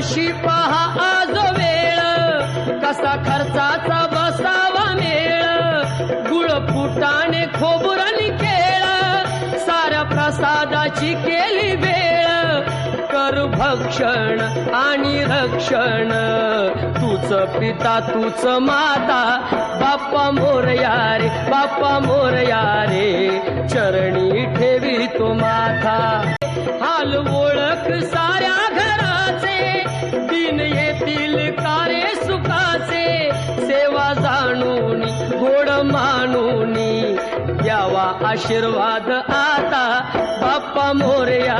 कशी पहा आज वेळ? कसा खर्चाचा बसावा मेळ? गुळ फुटाने खोबरणी खेळ साऱ्या प्रसादाची केली वेळ. कर भक्षण आणि रक्षण. तूच पिता तूच माता. बाप्पा मोरया रे बाप्पा मोरया रे चरणी ठेवी तो माथा. हाल ओळख जाणून गोड मानून यावा आशीर्वाद आता बाप्पा मोरया